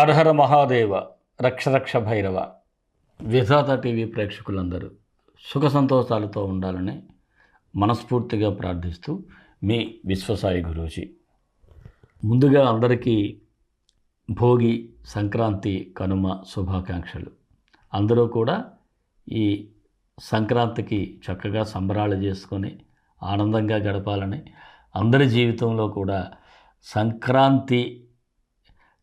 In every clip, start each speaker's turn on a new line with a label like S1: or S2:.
S1: అర్హర మహాదేవ రక్షరక్ష భైరవ. విధాత TV ప్రేక్షకులందరూ సుఖ సంతోషాలతో ఉండాలని మనస్ఫూర్తిగా ప్రార్థిస్తూ మీ విశ్వసాయి గురూజీ. ముందుగా అందరికీ భోగి సంక్రాంతి కనుమ శుభాకాంక్షలు. అందరూ కూడా ఈ సంక్రాంతికి చక్కగా సంబరాలు చేసుకొని ఆనందంగా గడపాలని అందరి జీవితంలో కూడా సంక్రాంతి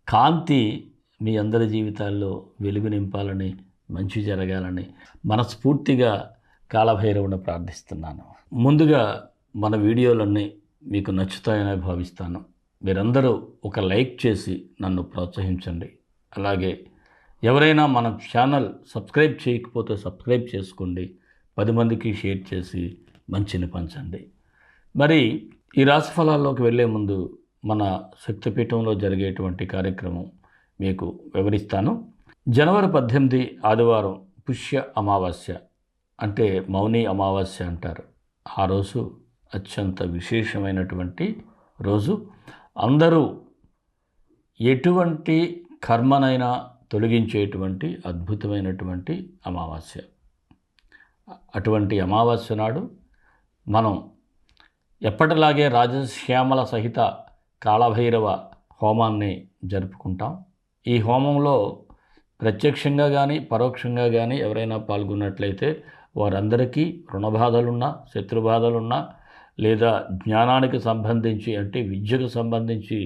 S1: కాంతి మీ అందరి జీవితాల్లో వెలుగు నింపాలని మంచి జరగాలని మనస్ఫూర్తిగా కాలభైరవుని ప్రార్థిస్తున్నాను. ముందుగా మన వీడియోలన్నీ మీకు నచ్చుతాయని భావిస్తాను. మీరందరూ ఒక లైక్ చేసి నన్ను ప్రోత్సహించండి. అలాగే ఎవరైనా మన ఛానల్ సబ్స్క్రైబ్ చేయకపోతే సబ్స్క్రైబ్ చేసుకోండి. పది మందికి షేర్ చేసి మంచిని పంచండి. మరి ఈ రాశి ఫలాల్లోకి వెళ్ళే ముందు మన శక్తిపీఠంలో జరిగేటువంటి కార్యక్రమం మీకు వివరిస్తాను. జనవరి పద్దెనిమిది ఆదివారం పుష్య అమావాస్య అంటే మౌని అమావాస్య అంటారు. ఆ రోజు అత్యంత విశేషమైనటువంటి రోజు. అందరూ ఎటువంటి కర్మనైనా తొలగించేటువంటి అద్భుతమైనటువంటి అమావాస్య. అటువంటి అమావాస్య నాడు మనం ఎప్పటిలాగే రాజశ్యామల సహిత కాళభైరవ హోమాన్ని జరుపుకుంటాం. ఈ హోమంలో ప్రత్యక్షంగా కానీ పరోక్షంగా కానీ ఎవరైనా పాల్గొన్నట్లయితే వారందరికీ రుణబాధలున్నా శత్రుబాధలున్నా లేదా జ్ఞానానికి సంబంధించి అంటే విద్యకు సంబంధించి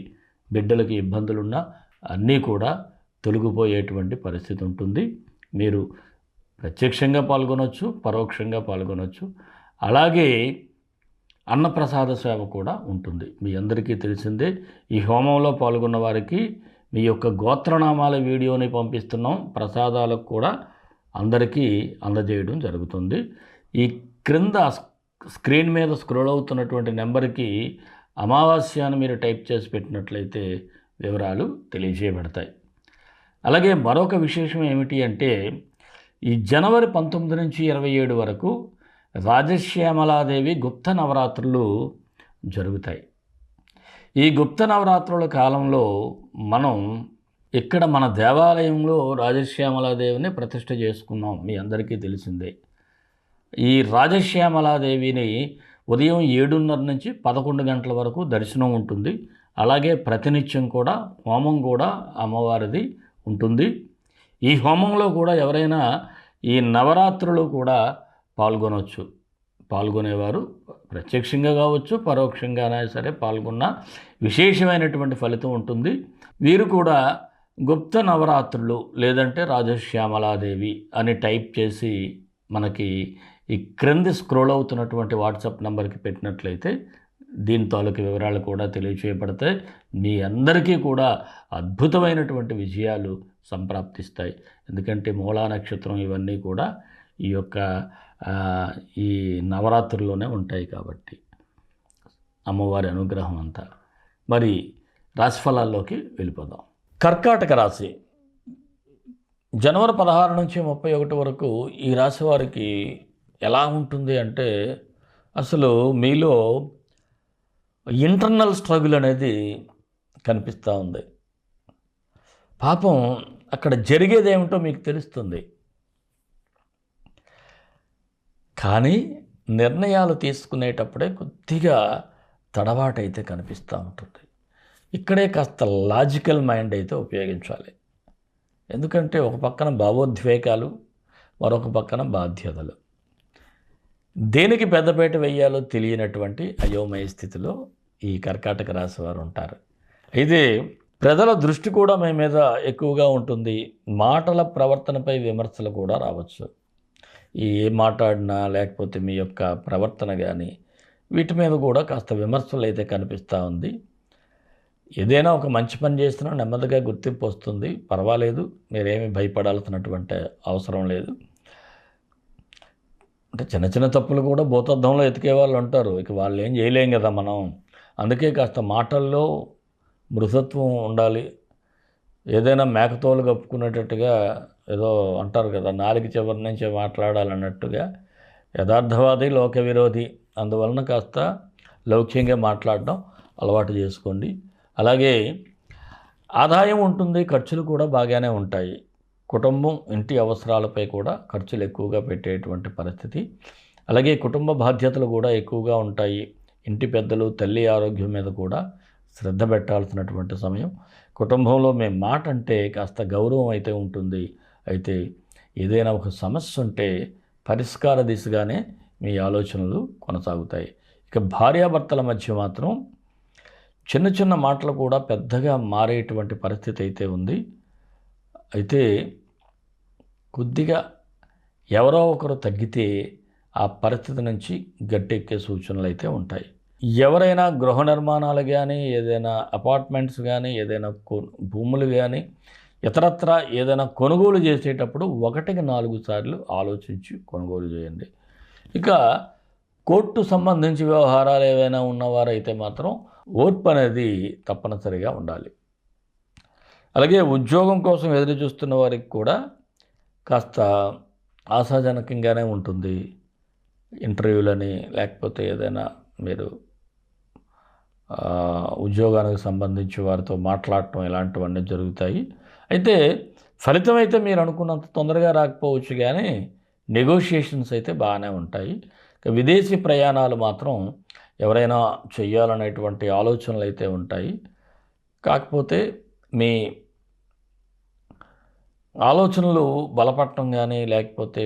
S1: బిడ్డలకి ఇబ్బందులున్నా అన్నీ కూడా తొలగిపోయేటువంటి పరిస్థితి ఉంటుంది. మీరు ప్రత్యక్షంగా పాల్గొనవచ్చు పరోక్షంగా పాల్గొనవచ్చు అలాగే అన్నప్రసాద సేవ కూడా ఉంటుంది. మీ అందరికీ తెలిసిందే ఈ హోమంలో పాల్గొన్న వారికి మీ యొక్క గోత్రనామాల వీడియోని పంపిస్తున్నాం. ప్రసాదాలకు కూడా అందరికీ అందజేయడం జరుగుతుంది. ఈ క్రింద స్క్రీన్ మీద స్క్రోల్ అవుతున్నటువంటి నెంబర్కి అమావాస్య అని మీరు టైప్ చేసి పెట్టినట్లయితే వివరాలు తెలియజేయబడతాయి. అలాగే మరొక విశేషం ఏమిటి అంటే ఈ జనవరి పంతొమ్మిది నుంచి ఇరవై ఏడు వరకు రాజశ్యామలాదేవి గుప్త నవరాత్రులు జరుగుతాయి. ఈ గుప్త నవరాత్రుల కాలంలో మనం ఇక్కడ మన దేవాలయంలో రాజశ్యామలాదేవిని ప్రతిష్ట చేసుకున్నాం. మీ అందరికీ తెలిసిందే. ఈ రాజశ్యామలాదేవిని ఉదయం ఏడున్నర నుంచి పదకొండు గంటల వరకు దర్శనం ఉంటుంది. అలాగే ప్రతినిత్యం కూడా హోమం కూడా అమ్మవారిది ఉంటుంది. ఈ హోమంలో కూడా ఎవరైనా ఈ నవరాత్రులు కూడా పాల్గొనవచ్చు పాల్గొనేవారు ప్రత్యక్షంగా కావచ్చు పరోక్షంగానే సరే పాల్గొన్న విశేషమైనటువంటి ఫలితం ఉంటుంది. వీరు కూడా గుప్త నవరాత్రులు లేదంటే రాజశ్యామలాదేవి అని టైప్ చేసి మనకి ఈ క్రింది స్క్రోల్ అవుతున్నటువంటి వాట్సాప్ నెంబర్కి పెట్టినట్లయితే దీని తాలూకు వివరాలు కూడా తెలియచేయబడతాయి. మీ అందరికీ కూడా అద్భుతమైనటువంటి విజయాలు సంప్రాప్తిస్తాయి. ఎందుకంటే మూలా నక్షత్రం ఇవన్నీ కూడా ఈ యొక్క ఈ నవరాత్రుల్లోనే ఉంటాయి కాబట్టి. అమ్మవారి అనుగ్రహం అంతా. మరి రాశిఫలాల్లోకి వెళ్ళిపోదాం. కర్కాటక రాశి. జనవరి పదహారు నుంచి ముప్పై ఒకటి వరకు ఈ రాశి వారికి ఎలా ఉంటుంది అంటే అసలు మీలో ఇంటర్నల్ స్ట్రగుల్ అనేది కనిపిస్తూ ఉంది. పాపం అక్కడ జరిగేది ఏమిటో మీకు తెలుస్తుంది. కానీ నిర్ణయాలు తీసుకునేటప్పుడే కొద్దిగా తడబాటైతే కనిపిస్తూ ఉంటుంది. ఇక్కడే కాస్త లాజికల్ మైండ్ అయితే ఉపయోగించాలి. ఎందుకంటే ఒక పక్కన భావోద్వేగాలు మరొక పక్కన బాధ్యతలు. దేనికి పెద్దపేట వేయాలో తెలియనటువంటి అయోమయ స్థితిలో ఈ కర్కాటక రాశి వారు ఉంటారు. అయితే ప్రజల దృష్టి కూడా మీ మీద ఎక్కువగా ఉంటుంది. మాటల ప్రవర్తనపై విమర్శలు కూడా రావచ్చు. ఈ ఏ మాట్లాడినా లేకపోతే మీ యొక్క ప్రవర్తన కానీ వీటి మీద కూడా కాస్త విమర్శలు అయితే కనిపిస్తూ ఉంది. ఏదైనా ఒక మంచి పని చేసినా నెమ్మదిగా గుర్తింపు వస్తుంది. పర్వాలేదు మీరేమి భయపడాల్సినటువంటి అవసరం లేదు. అంటే చిన్న చిన్న తప్పులు కూడా భూతద్దంలో ఎతికే వాళ్ళు ఉంటారు. ఇక వాళ్ళు ఏం చేయలేం కదా మనం. అందుకే కాస్త మాటల్లో మృతత్వం ఉండాలి. ఏదైనా మేకతోలు కప్పుకునేటట్టుగా ఏదో అంటారు కదా నాలుగు చివరి నుంచి మాట్లాడాలన్నట్టుగా. యథార్థవాది లోక విరోధి అందువలన కాస్త లౌక్యంగా మాట్లాడడం అలవాటు చేసుకోండి. అలాగే ఆదాయం ఉంటుంది ఖర్చులు కూడా బాగానే ఉంటాయి. కుటుంబం ఇంటి అవసరాలపై కూడా ఖర్చులు ఎక్కువగా పెట్టేటువంటి పరిస్థితి. అలాగే కుటుంబ బాధ్యతలు కూడా ఎక్కువగా ఉంటాయి. ఇంటి పెద్దలు తల్లి ఆరోగ్యం మీద కూడా శ్రద్ధ పెట్టాల్సినటువంటి సమయం. కుటుంబంలో మేము మాట అంటే కాస్త గౌరవం అయితే ఉంటుంది. అయితే ఏదైనా ఒక సమస్య ఉంటే పరిష్కార దిశగానే మీ ఆలోచనలు కొనసాగుతాయి. ఇక భార్యాభర్తల మధ్య మాత్రం చిన్న చిన్న మాటలు కూడా పెద్దగా మారేటువంటి పరిస్థితి అయితే ఉంది. అయితే కొద్దిగా ఎవరో ఒకరు తగ్గితే ఆ పరిస్థితి నుంచి గట్టెక్కే సూచనలు అయితే ఉంటాయి. ఎవరైనా గృహ నిర్మాణాలు కానీ ఏదైనా అపార్ట్మెంట్స్ కానీ ఏదైనా భూములు కానీ ఇతరత్ర ఏదైనా కొనుగోలు చేసేటప్పుడు ఒకటికి నాలుగు సార్లు ఆలోచించి కొనుగోలు చేయండి. ఇక కోర్టు సంబంధించి వ్యవహారాలు ఏవైనా ఉన్నవారైతే మాత్రం ఓర్పు అనేది తప్పనిసరిగా ఉండాలి. అలాగే ఉద్యోగం కోసం ఎదురు చూస్తున్న వారికి కూడా కాస్త ఆశాజనకంగానే ఉంటుంది. ఇంటర్వ్యూలని లేకపోతే ఏదైనా మీరు ఉద్యోగానికి సంబంధించి వారితో మాట్లాడటం ఇలాంటివన్నీ జరుగుతాయి. అయితే ఫలితం అయితే మీరు అనుకున్నంత తొందరగా రాకపోవచ్చు కానీ నెగోషియేషన్స్ అయితే బాగానే ఉంటాయి. విదేశీ ప్రయాణాలు మాత్రం ఎవరైనా చెయ్యాలనేటువంటి ఆలోచనలు అయితే ఉంటాయి. కాకపోతే మీ ఆలోచనలు బలపడటం కానీ లేకపోతే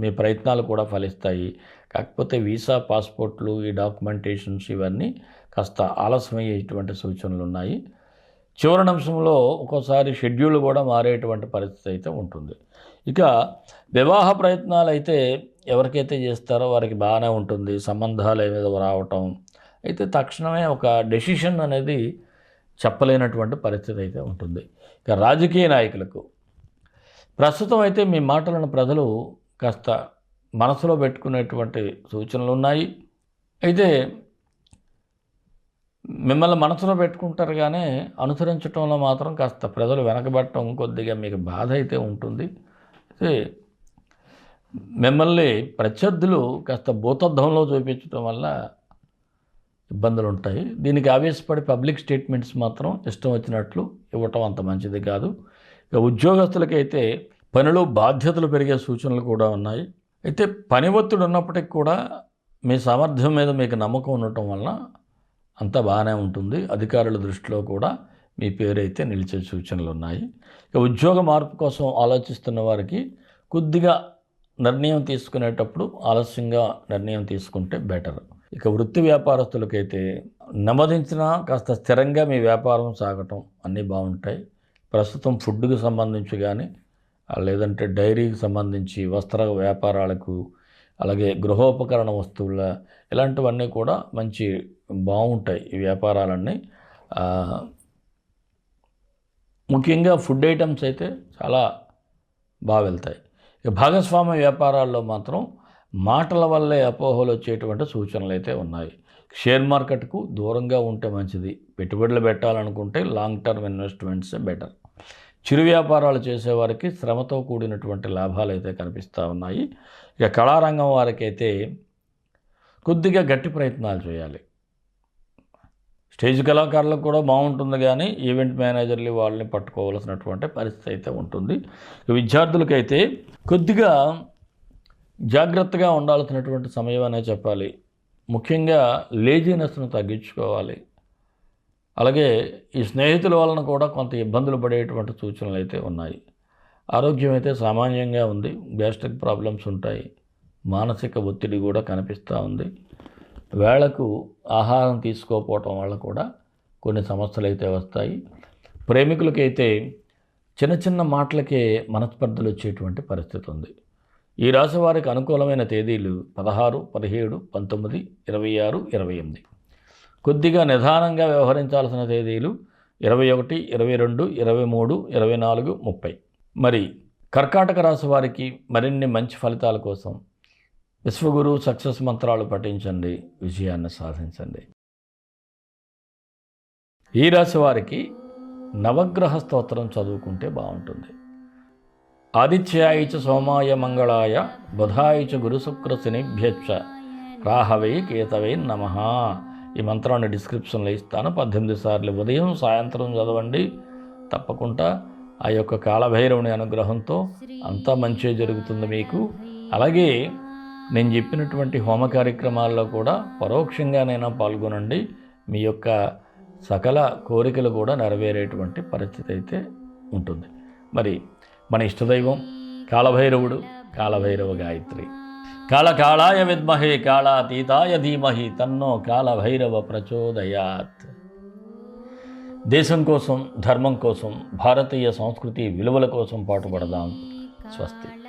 S1: మీ ప్రయత్నాలు కూడా ఫలిస్తాయి. కాకపోతే వీసా పాస్పోర్ట్లు ఈ డాక్యుమెంటేషన్స్ ఇవన్నీ కాస్త ఆలస్యమయ్యేటువంటి సూచనలు ఉన్నాయి చివరి ఒక్కోసారి షెడ్యూల్ కూడా మారేటువంటి పరిస్థితి అయితే ఉంటుంది. ఇక వివాహ ప్రయత్నాలు అయితే ఎవరికైతే చేస్తారో వారికి బాగానే ఉంటుంది. సంబంధాలు ఏమేదో రావటం. అయితే తక్షణమే ఒక డెసిషన్ అనేది చెప్పలేనటువంటి పరిస్థితి అయితే ఉంటుంది. ఇక రాజకీయ నాయకులకు ప్రస్తుతం అయితే మీ మాటలను ప్రజలు కాస్త మనసులో పెట్టుకునేటువంటి సూచనలు ఉన్నాయి. అయితే మిమ్మల్ని మనసులో పెట్టుకుంటారు కానీ అనుసరించడంలో మాత్రం కాస్త ప్రజలు వెనకబడటం కొద్దిగా మీకు బాధ అయితే ఉంటుంది. మిమ్మల్ని ప్రత్యర్థులు కాస్త భూతద్దంలో చూపించడం వల్ల ఇబ్బందులు ఉంటాయి. దీనికి ఆవేశపడి పబ్లిక్ స్టేట్మెంట్స్ మాత్రం ఇష్టం వచ్చినట్లు ఇవ్వటం అంత మంచిది కాదు. ఇక ఉద్యోగస్తులకైతే పనిలో బాధ్యతలు పెరిగే సూచనలు కూడా ఉన్నాయి. అయితే పని ఒత్తిడి ఉన్నప్పటికీ కూడా మీ సామర్థ్యం మీద మీకు నమ్మకం ఉండటం వలన అంతా బాగానే ఉంటుంది. అధికారుల దృష్టిలో కూడా మీ పేరైతే నిలిచే సూచనలు ఉన్నాయి. ఇక ఉద్యోగ మార్పు కోసం ఆలోచిస్తున్న వారికి కొద్దిగా నిర్ణయం తీసుకునేటప్పుడు ఆలస్యంగా నిర్ణయం తీసుకుంటే బెటర్. ఇక వృత్తి వ్యాపారస్తులకైతే నెమ్మదించిన కాస్త స్థిరంగా మీ వ్యాపారం సాగటం అన్నీ బాగుంటాయి. ప్రస్తుతం ఫుడ్కి సంబంధించి కానీ లేదంటే డైరీకి సంబంధించి వస్త్ర వ్యాపారాలకు అలాగే గృహోపకరణ వస్తువుల ఇలాంటివన్నీ కూడా మంచి బాగుంటాయి ఈ వ్యాపారాలన్నీ. ముఖ్యంగా ఫుడ్ ఐటమ్స్ అయితే చాలా బాగా వెళ్తాయి. ఇక భాగస్వామ్య వ్యాపారాల్లో మాత్రం మాటల వల్లే అపోహలు వచ్చేటువంటి సూచనలు అయితే ఉన్నాయి. షేర్ మార్కెట్కు దూరంగా ఉంటే మంచిది. పెట్టుబడులు పెట్టాలనుకుంటే లాంగ్ టర్మ్ ఇన్వెస్ట్మెంట్స్ బెటర్. చిరు వ్యాపారాలు చేసేవారికి శ్రమతో కూడినటువంటి లాభాలు అయితే కనిపిస్తూ ఉన్నాయి. ఇక కళారంగం వారికైతే కొద్దిగా గట్టి ప్రయత్నాలు చేయాలి. స్టేజ్ కళాకారులకు కూడా బాగుంటుంది కానీ ఈవెంట్ మేనేజర్లు వాళ్ళని పట్టుకోవాల్సినటువంటి పరిస్థితి అయితే ఉంటుంది. విద్యార్థులకైతే కొద్దిగా జాగ్రత్తగా ఉండాల్సినటువంటి సమయం అనే చెప్పాలి. ముఖ్యంగా లేజినెస్ను తగ్గించుకోవాలి. అలాగే ఈ స్నేహితుల వలన కూడా కొంత ఇబ్బందులు పడేటువంటి సూచనలు అయితే ఉన్నాయి. ఆరోగ్యం అయితే సామాన్యంగా ఉంది. గ్యాస్ట్రిక్ ప్రాబ్లమ్స్ ఉంటాయి. మానసిక ఒత్తిడి కూడా కనిపిస్తూ ఉంది. వేళకు ఆహారం తీసుకోకపోవటం వల్ల కూడా కొన్ని సమస్యలు అయితే వస్తాయి. ప్రేమికులకైతే చిన్న చిన్న మాటలకే మనస్పర్ధలు వచ్చేటువంటి పరిస్థితి ఉంది. ఈ రాశి వారికి అనుకూలమైన తేదీలు పదహారు పదిహేడు పంతొమ్మిది ఇరవై ఆరు ఇరవై ఎనిమిది. కొద్దిగా నిదానంగా వ్యవహరించాల్సిన తేదీలు ఇరవై ఒకటి ఇరవై రెండు ఇరవై మూడు ఇరవై నాలుగు ముప్పై. మరి కర్కాటక రాశి వారికి మరిన్ని మంచి ఫలితాల కోసం విశ్వగురు సక్సెస్ మంత్రాలు పఠించండి విజయాన్ని సాధించండి. ఈ రాశి వారికి నవగ్రహ స్తోత్రం చదువుకుంటే బాగుంటుంది. ఆదిత్యాయ సోమాయ మంగళాయ బుధాయిచ గురుశుక్ర శనిభ్యచ్చ రాహవే కేతవే నమ. ఈ మంత్రాన్ని డిస్క్రిప్షన్లో ఇస్తాను. పద్దెనిమిది సార్లు ఉదయం సాయంత్రం చదవండి. తప్పకుండా ఆ యొక్క కాలభైరవుని అనుగ్రహంతో అంతా మంచి జరుగుతుంది మీకు. అలాగే నేను చెప్పినటువంటి హోమ కార్యక్రమాల్లో కూడా పరోక్షంగానైనా పాల్గొనండి. మీ యొక్క సకల కోరికలు కూడా నెరవేరేటువంటి పరిస్థితి అయితే ఉంటుంది. మరి మన ఇష్టదైవం కాలభైరవుడు కాలభైరవ గాయత్రి. కాళకాళాయ విద్మహే కాళాతీతాయ ధీమహి తన్నో కాలభైరవ ప్రచోదయాత్. దేశం కోసం ధర్మం కోసం భారతీయ సంస్కృతి విలువల కోసం పాటుపడదాం. స్వస్తి.